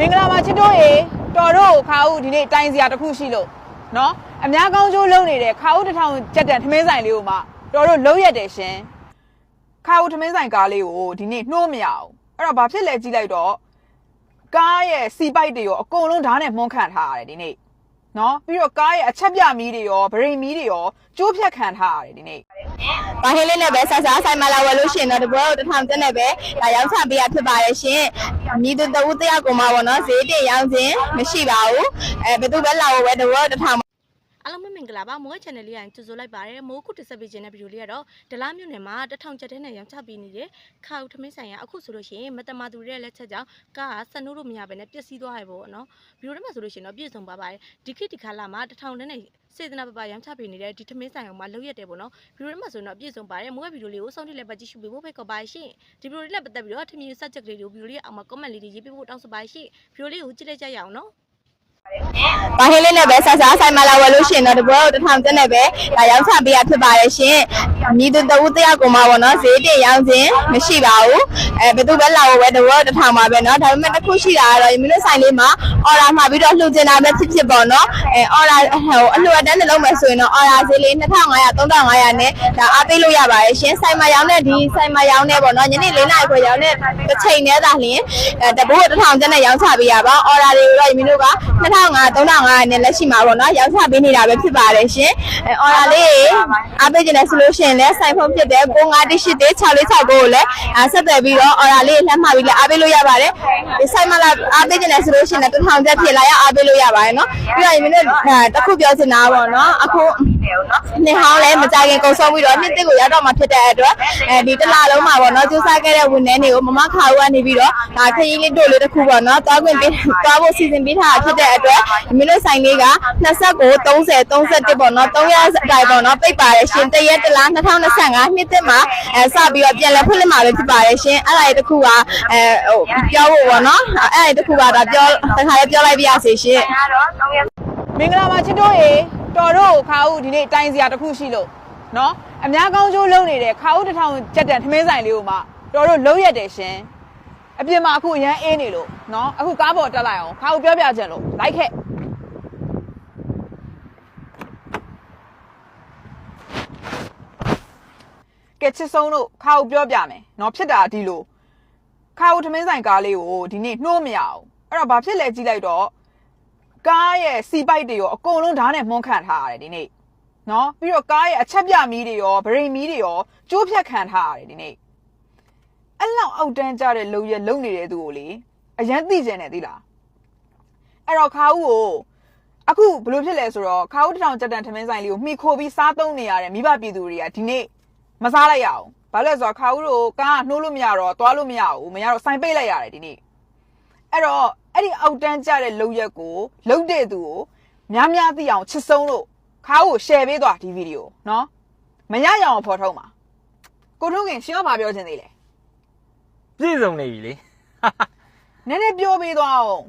မင်္ဂလာပါချစ်တို့ရေတော်တို့ခါဦးဒီနေ့တိုင်စရာတစ်ခုရှိလို့နော်အများကောင်းကျိုးလုံးနေတဲ့ခါဦးတစ်ထောင်ကြက်တန်ထမင်းဆိုင်လေးကိုမှတော်တို့လုံးရက်တယ်ရှင်ခါဦးထမင်းဆိုင်ကားလေးကိုဒီနေ့နှိုးမရအောင်အဲ့တော့ဘာဖြစ်လဲကြည့်လိုက်တော့ကားရဲ့စီပိုက်တွေရောအကုန်လုံးဓာတ်နဲ့မှုန်းခံထားရတယ်ဒီနေ့ နော်ပြီးတော့ကားရဲ့အချက်ပြမီးတွေရောဗရိန်မီးတွေရောကျိုးဖြတ်ခံထားရတယ်ဒီနေ့။ဘာဟင်းလေးနဲ့ပဲဆက်စားဆိုင်မှာလာဝယ်လို့ရှိရင်တော့တပွဲကိုတစ်ထောင်ကျပ်နဲ့ပဲဒါရောက်ချပေးရဖြစ်ပါတယ်ရှင်။မြည်သူတဦးတယောက်ကိုမှပေါ့နော်ဈေးတင်ရောင်းခြင်းမရှိပါဘူး။အဲဘယ်သူပဲလာဝယ်ပဲတပွဲကိုတစ်ထောင် အားလုံးပဲမင်္ဂလာပါမိုး channel လေးကိုကြိုဆိုလိုက်ပါရစေမိုးခုတက်ဆက်ပေးခြင်းတဲ့ဗီဒီယိုလေးကတော့ဒလားမြို့နယ်မှာတစ်ထောင်ကျပ်တဲ့နဲ့ရောင်းချပေးနေတဲ့ခါဦးထမင်းဆိုင်ရာအခုဆိုလို့ရှိရင်မတမာသူရဲ့လက်ချက်ကြောင့်ကားကစနိုးလို့မရဘဲနဲ့ပျက်စီးသွားရပေါ့နော်ဗီဒီယိုထဲမှာဆိုလို့ရှိရင်တော့ပြည့်စုံပါပါတယ်ဒီခေတ်ဒီခါလာမှာတစ်ထောင်တဲ့နဲ့စေတနာပပရောင်းချပေးနေတဲ့ဒီထမင်းဆိုင်အောင်မှာလောက်ရက်တယ်ပေါ့နော်ဗီဒီယိုထဲမှာဆိုရင်တော့ပြည့်စုံပါတယ်မိုးရဲ့ဗီဒီယိုလေးကိုစောင့်ကြည့်လိုက်ပါကြည့်ရှုပေးဖို့ဖိတ်ခေါ်ပါရှင်ဒီဗီဒီယိုလေးနဲ့ပတ်သက်ပြီးတော့ထမင်း subject လေးတွေကိုဗီဒီယိုလေးအောက်မှာ comment လေးတွေရေးပေးဖို့တောင်းဆိုပါရှင်ဗီဒီယိုလေးကိုကြည့်လိုက်ကြရအောင်နော်။ ဘာဟင်းလေးနဲ့ပဲဆက်စားဆိုင်မှာလာဝယ်လို့ရှိရင်တော့တပွဲကိုတစ်ထောင်ကျပ်နဲ့ပဲဒါရောက်ချပေးရဖြစ်ပါတယ်ရှင်။ မြည်သူတဦးတယောက်ကိုမှပေါ့နော်ဈေးတင်ရောင်းခြင်းမရှိပါဘူး။အဲဘယ်သူပဲလာဝယ်ပဲတပွဲကိုတစ်ထောင်ပါပဲနော်။ဒါပေမဲ့တစ်ခုရှိတာကတော့မြင်းတို့ဆိုင်လေးမှာ order မှာပြီးတော့လှူကျင်တာပဲဖြစ်ဖြစ်ပေါ့နော်။အဲ order ဟိုအလှူအတန်းတစ်လုံးမယ်ဆိုရင်တော့ order ဈေးလေး2500 3500နဲ့ဒါအားပေးလို့ရပါတယ်ရှင်။ဆိုင်မှာရောင်းတဲ့ဒီဆိုင်မှာရောင်းတဲ့ပေါ့နော်။ညနေ4နာရီခွဲရောင်းတဲ့တစ်ချိန်နဲ့သာလျှင်အဲတပိုးတစ်ထောင်ကျပ်နဲ့ရောင်းချပေးရပါ။ order တွေကိုတော့မြင်းတို့က2500 3500နဲ့လက်ရှိမှာပေါ့နော်။ရောင်းချပေးနေတာပဲဖြစ်ပါတယ်ရှင်။အဲ order လေးအားပေးကြတယ်ဆိုလို့ရှိရင်လည်းဆိုင်ဖုန်းဖြစ်တဲ့95186466ကိုလည်းအဲဆက်သွယ်ပြီးတော့ order လေးလှမ်းမှာပြီးလည်းအားပေးလို့ရပါတယ်။ဒီဆိုင်မှာလာအားပေးကြတယ်ဆိုလို့ရှိရင်လည်းတစ်ထောင်ကျပ်ဖြစ်လာရအားပေးလို့ရပါတယ်နော်။ပြီးတော့မြင်းတို့တစ်ခုပြောချင်တာပေါ့နော်။အခု နှစ်ဟောင်းလည်းမကြခင်ကုန်ဆုံးပြီးတော့နှစ်တစ်ကိုရောက်တော့မှဖြစ်တဲ့အတွက်အဲဒီတစ်လလုံးမှာပေါ့နော်ကျူးစားခဲ့တဲ့ဝန်ထမ်းတွေကိုမမခါဦးကနေပြီးတော့ဒါခရီးလေးတို့လေးတစ်ခုပေါ့နော်တောင်းခွင့်ပေးတောင်းဖို့စီစဉ်ပေးထားတာဖြစ်တဲ့အတွက်မင်းတို့ဆိုင်လေးက29 30 31ပေါ့နော်3ရက်အတိုင်းပေါ့နော်ပိတ်ပါတယ်ရှင်တရက်တလား2025နှစ်တစ်မှာအဲစပြီးတော့ပြန်လည်ဖွင့်လှစ်မှာပဲဖြစ်ပါတယ်ရှင်အဲ့ဒါလေးတစ်ခုကအဲဟိုပြောဖို့ပေါ့နော်အဲ့ဒါလေးတစ်ခုကဒါပြောတစ်ခါလေးပြောလိုက်ပြရစီရှင်မင်္ဂလာပါချစ်တို့ရေ တော်တို့ခါဦးဒီနေ့တိုင်စရာတစ်ခုရှိလို့နော်အများကောင်းကျိုးလုံးနေတဲ့ခါဦးတစ်ထောင်ကြက်တန်ထမင်းဆိုင်လေးကိုမှတော်တို့လုံးရက်တယ်ရှင်အပြင်မှာအခုအရန်အေးနေလို့နော်အခုကားပေါ်တက်လိုက်အောင်ခါဦးပြောပြချင်လို့လိုက်ခဲ့ကဲချစ်ဆုံးတို့ခါဦးပြောပြမယ်နော်ဖြစ်တာဒီလိုခါဦးထမင်းဆိုင်ကားလေးကိုဒီနေ့နှိုးမရအောင်အဲ့တော့ဘာဖြစ်လဲကြည့်လိုက်တော့ ကားရဲ့စီပိုက်တွေရောအကုန်လုံးဓာတ်နဲ့မှုန်းခံထားရတယ်ဒီနေ့နော်ပြီးတော့ကားရဲ့အချက်ပြမီးတွေရောဗရိန်မီးတွေရောကျိုးဖြတ်ခံထားရတယ်ဒီနေ့အဲ့လောက်အောက်တန်းကြတဲ့လုံရလုံနေတဲ့သူကိုလေအရန်သိကျင်တယ်သိလားအဲ့တော့ခါဦးကိုအခုဘယ်လိုဖြစ်လဲဆိုတော့ခါဦးတစ်ထောင်ကြက်တန်ထမင်းဆိုင်လေးကိုမှီခိုပြီးစားသုံးနေရတဲ့မိဘပြည်သူတွေကဒီနေ့မစားလိုက်ရအောင်ဘာလို့လဲဆိုတော့ခါဦးတို့ကားကနှိုးလို့မရတော့သွားလို့မရဘူးမရတော့ဆိုင်ပိတ်လိုက်ရတယ်ဒီနေ့အဲ့တော့ အဲ့ဒီအောက်တန်းကြတဲ့လုံရက်ကိုလုံတဲ့သူကိုများများသိအောင်ချစ်ဆုံးလို့ခါးကို share ပေးသွားဒီဗီဒီယိုနော်မရရအောင်ဖော်ထုတ်မှာကိုထုံးခင်ရှင်ကဘာပြောချင်သေးလဲပြည့်စုံနေပြီလေနည်းနည်းပြောပေးသွားအောင်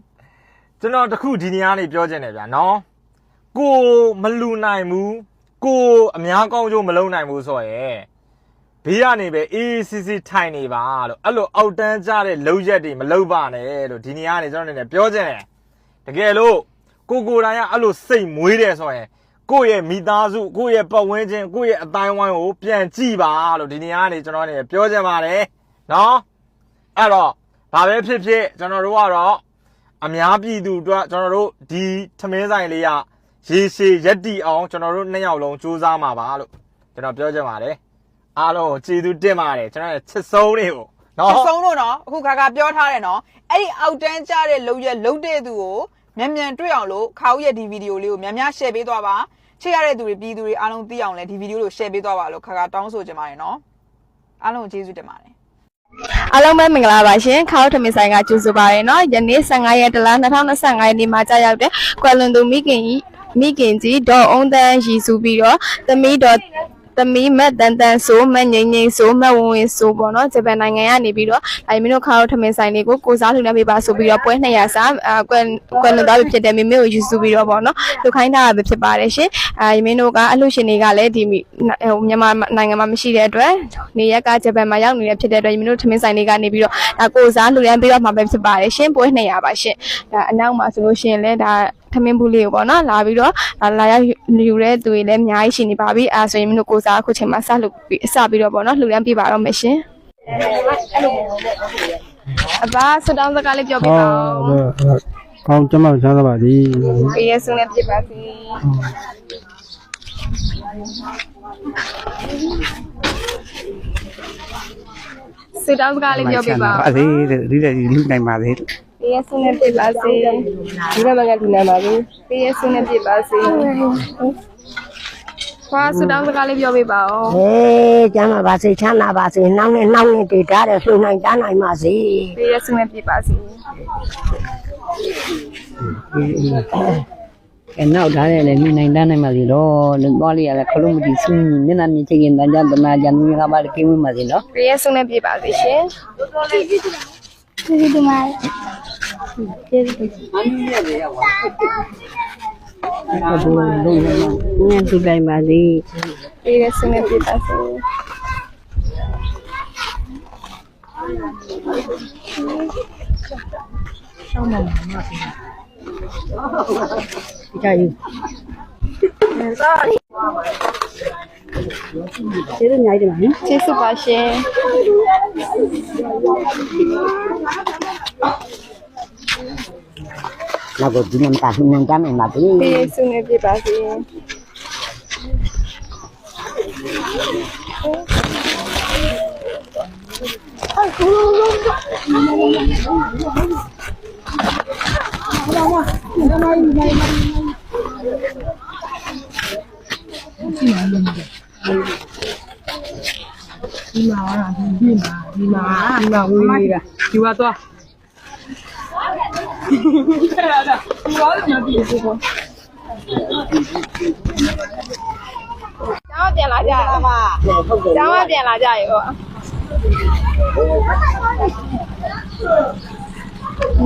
ကျွန်တော်တခုဒီနေရာနေပြောချင်တယ်ဗျာနော်ကိုမလူနိုင်ဘူးကိုအများကောင်းကျိုးမလုံးနိုင်ဘူးဆိုရင် ဘေးကနေပဲအေးစစ်စစ်ထိုင်နေပါလို့အဲ့လိုအောက်တန်းကြတဲ့လုံရက်တွေမလုံပါနဲ့လို့ဒီနေရာနေကျွန်တော်အနေနဲ့ပြောချင်တယ်တကယ်လို့ကိုကိုယ်တိုင်ကအဲ့လိုစိတ်မွေးတယ်ဆိုရင်ကိုယ့်ရဲ့မိသားစုကိုယ့်ရဲ့ပတ်ဝန်းကျင်ကိုယ့်ရဲ့အတိုင်းဝိုင်းကိုပြန်ကြည့်ပါလို့ဒီနေရာနေကျွန်တော်အနေနဲ့ပြောချင်ပါတယ်နော်အဲ့တော့ဘာပဲဖြစ်ဖြစ်ကျွန်တော်တို့ကတော့အများပြည်သူအတွက်ကျွန်တော်တို့ဒီသမင်းဆိုင်လေးကရေရှည်ရက်တီအောင်ကျွန်တော်တို့နှစ်ယောက်လုံးစူးစမ်းမှာပါလို့ကျွန်တော်ပြောချင်ပါတယ် အားလုံးကိုကျေးဇူးတင်ပါတယ်ကျွန်တော်ရဲ့ချစ်ဆုံးတွေကိုချနော်စ်ဆုံးလို့နော်အခုခါခါပြောထားတယ်နော်အဲ့ဒီအောက်တန်းကြတဲ့လုံရက်လုံတဲ့သူကိုမြန်မြန်တွေ့အောင်လို့ခါဦးရဲ့ဒီဗီဒီယိုလေးကိုမြန်များ share ပေးသွားပါချစ်ရတဲ့သူတွေပြည်သူတွေအားလုံးသိအောင်လဲဒီဗီဒီယိုလေးကို share ပေးသွားပါလို့ခါခါတောင်းဆိုချင်ပါတယ်နော်အားလုံးကိုကျေးဇူးတင်ပါတယ်အားလုံးပဲမင်္ဂလာပါရှင်ခေါင်းထမင်းဆိုင်ကကြိုဆိုပါရနော်ယနေ့15ရက်တလား2025ရက်နေ့မှာကြာရောက်တဲ့ကွယ်လွန်သူမိခင်ကြီးမိခင်ကြီးဒေါ်အုံးတန်းရည်စူပြီးတော့သမီးတော် သမီးမတ်တန်တန်ဆိုမတ်ငိမ့်ငိမ့်ဆိုမတ်ဝင်ဝင်ဆိုပေါ့နော်ဂျပန်နိုင်ငံကနေပြီးတော့ဒါမင်းတို့ခါတော့ထမင်းဆိုင်လေးကိုကိုစားလှူနေပေးပါဆိုပြီးတော့ပွဲ200စာအာကွယ်ကွယ်လွန်သွားပြီဖြစ်တဲ့မိမေကိုယူစုပြီးတော့ပေါ့နော်လူခိုင်းထားတာပဲဖြစ်ပါတယ်ရှင်အာမင်းတို့ကအလှူရှင်တွေကလည်းဒီဟိုမြန်မာနိုင်ငံမှာမရှိတဲ့အတွက်နေရက်ကဂျပန်မှာရောက်နေတဲ့ဖြစ်တဲ့အတွက်မင်းတို့ထမင်းဆိုင်လေးကနေပြီးတော့ဒါကိုစားလှူရန်ပေးတော့မှာပဲဖြစ်ပါတယ်ရှင်ပွဲ200ပါရှင်ဒါအနောက်မှာဆိုလို့ရှိရင်လည်းဒါ ထမင်းဘူးလေးကိုပေါ့နော်လာပြီးတော့ဒါလာရောက်ယူတဲ့သူတွေလည်းအများကြီးရှိနေပါပြီအဲဆိုရင်မင်းတို့ကိုစားအခုချိန်မှာစလှူပြီးစပြီးတော့ပေါ့နော်လှူရန်ပြပါတော့မယ်ရှင်အပါဆတောင်းစကားလေးပြောပြပါဦးကောင်းကျမချမ်းသာပါသည်ပြည့်စုံနဲ့ပြပါစေဆတောင်းစကားလေးပြောပြပါဦးပါသေးတယ်ဒီတဲ့လူနိုင်ပါသေး ပြည့်စုံနဲ့ပြပါစေဒီဘက်ကလူနိုင်ပါဘူးပြည့်စုံနဲ့ပြပါစေဘာဆတောင်းစကားလေးပြောပြပါဦးဟေးကျမ်းပါပါစေချမ်းသာပါစေနှောင်းနဲ့နှောင်းနဲ့တည်ထားတဲ့လှူနိုင်တားနိုင်ပါစေပြည့်စုံနဲ့ပြပါစေကဲနောက်ထားတယ်လေမိနိုင်တန်းနိုင်ပါစီတော့လွန်သွားလေးရလဲခလုံးမတီစင်းမျက်နှာမြင်ချင်တန်ကြတနာကြမြင်ကပါလေကိဝင်းပါစီနော်ပြည့်စုံနဲ့ပြပါစေရှင်ဘဘလုံးလုံး ငါသူတိုင်းပါစီပြည့်စုံနဲ့ပြပါစေကြယူကျေးဇူးများတယ်နော်ကျေးဇူးပါရှင် lagu dina makasi nang kami mati di pasi Đi တားနိုင်ပါစေပြည့်စုံနဲ့ပြပါစေကျောင်းပြန်လာကြရပါကျောင်းကပြန်လာကြရေပေါ့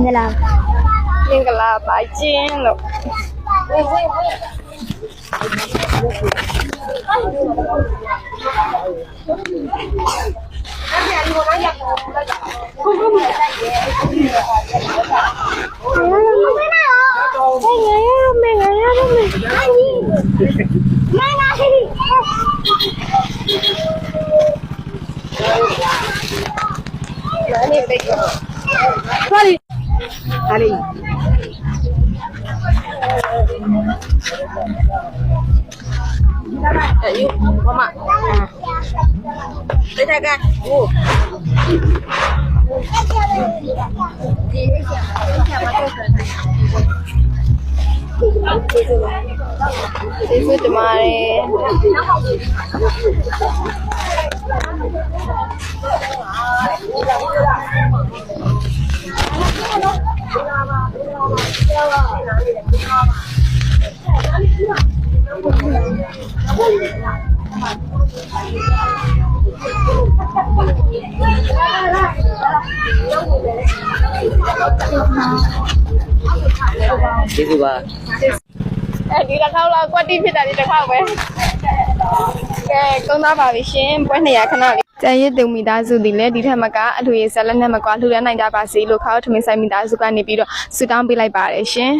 မင်္ဂလာမင်္ဂလာပါကျင်းလို့ကျေးဇူးတင်ပါ တယ်ကျေးဇူးပါအဲဒီတစ်ခေါ က်လောက်ကွက်တိဖြစ်တာဒီတစ်ခေါက်ပဲ ကဲကုန်းသားပါပြီရှင်ပွဲ200ခဏလေးကျန်ရည်သူမိသားစုဒီလည်းဒီထက်မကအလှူရေးဇက်လက်နဲ့မကွာလှူရနိုင်ကြပါစေလို့ခေါင်းထမင်းဆိုင်မိသားစုကနေပြီးတော့ဆုတောင်းပေးလိုက်ပါတယ်ရှင်